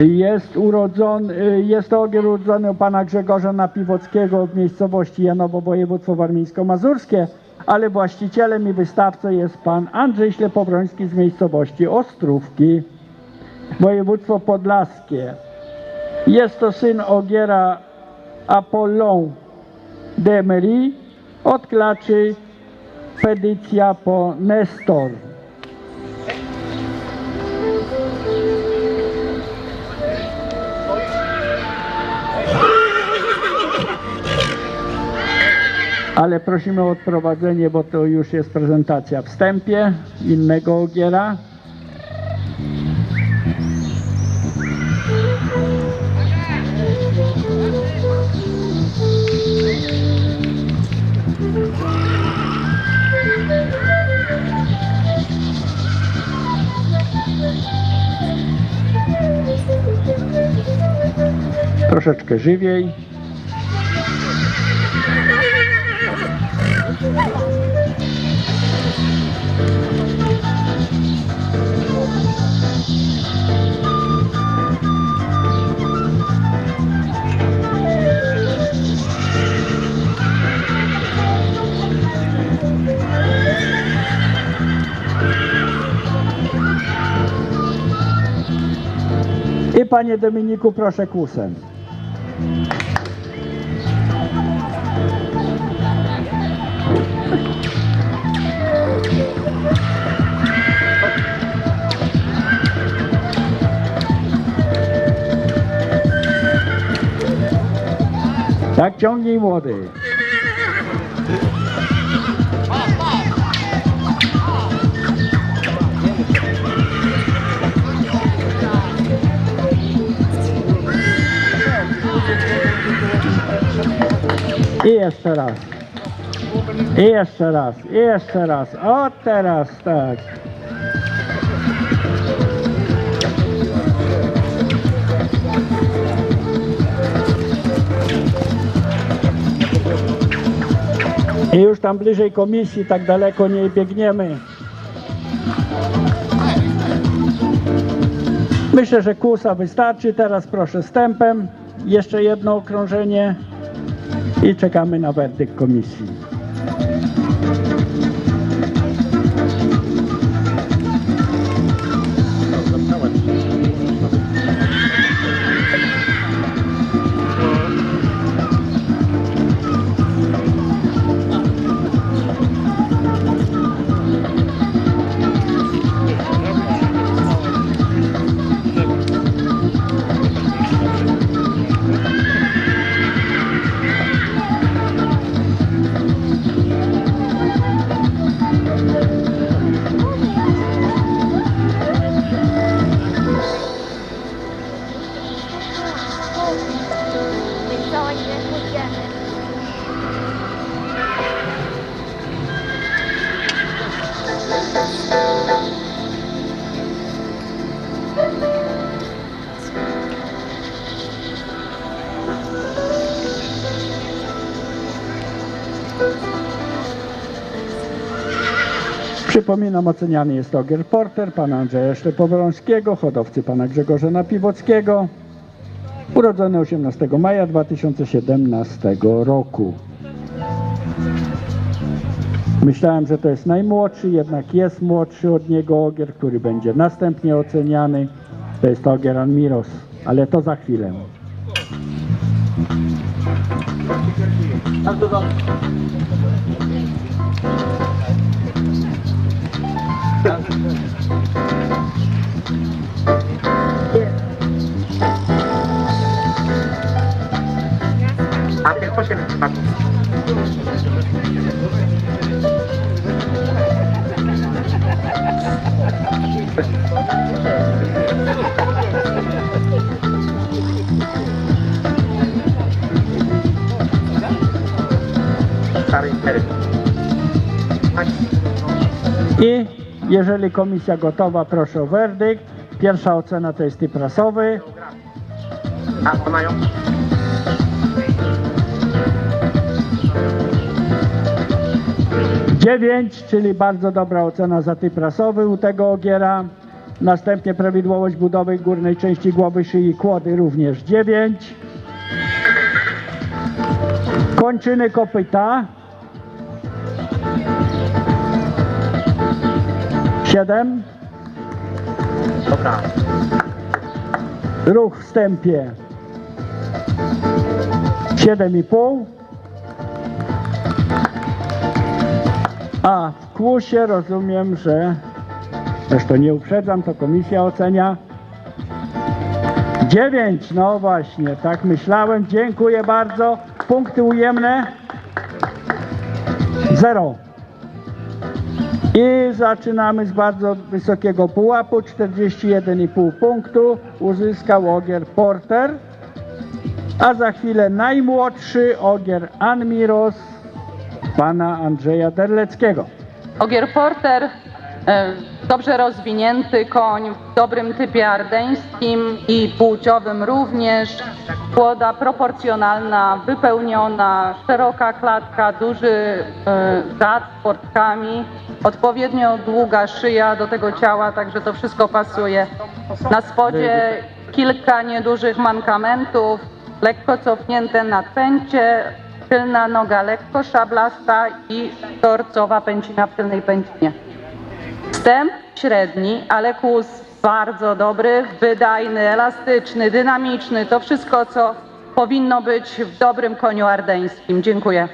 Jest urodzony, y, jest to ogier urodzony u pana Grzegorza Napiwockiego w miejscowości Janowo, województwo warmińsko-mazurskie, ale właścicielem i wystawcą jest pan Andrzej Ślepowroński z miejscowości Ostrówki, województwo podlaskie. Jest to syn ogiera Apollon d'Emery od klaczy Pedycja po Nestor. Ale prosimy o odprowadzenie, bo to już jest prezentacja wstępie innego ogiera. Troszeczkę żywiej. I panie Dominiku, proszę kłusem. Ciągnij młody. I jeszcze raz. I jeszcze raz. I jeszcze raz. O teraz tak. I już tam bliżej komisji, tak daleko nie biegniemy. Myślę, że kusa wystarczy. Teraz proszę stępem. Jeszcze jedno okrążenie i czekamy na werdykt komisji. Nie pójdziemy? Przypominam, oceniany jest ogier Porter pana Andrzeja Ślepowrońskiego, hodowcy pana Grzegorza Napiwockiego, urodzony 18 maja 2017 roku. Myślałem, że to jest najmłodszy, jednak jest młodszy od niego ogier, który będzie następnie oceniany. To jest ogier Anmiros, ale to za chwilę. A I jeżeli komisja gotowa, proszę o werdykt. Pierwsza ocena to jest typ. A ona ją? Dziewięć, czyli bardzo dobra ocena za typ rasowy u tego ogiera. Następnie prawidłowość budowy górnej części głowy, szyi, kłody również 9. Kończyny kopyta 7. Dobra. Ruch w wstępie 7,5. A w kłusie rozumiem, że zresztą nie uprzedzam, to komisja ocenia 9. No właśnie, tak myślałem. Dziękuję bardzo. Punkty ujemne 0. I zaczynamy z bardzo wysokiego pułapu, 41,5 punktu uzyskał Ogier Porter, a za chwilę najmłodszy Ogier Anmiros pana Andrzeja Terleckiego. Ogier Porter, e, dobrze rozwinięty koń, w dobrym typie ardeńskim i płciowym również. Płoda proporcjonalna, wypełniona, szeroka klatka, duży e, zad z portkami, odpowiednio długa szyja do tego ciała, także to wszystko pasuje. Na spodzie kilka niedużych mankamentów, lekko cofnięte nadpęcie, tylna noga lekko szablasta i torcowa pęcina w tylnej pęcinie. Wstęp średni, ale kłus bardzo dobry, wydajny, elastyczny, dynamiczny. To wszystko, co powinno być w dobrym koniu ardeńskim. Dziękuję.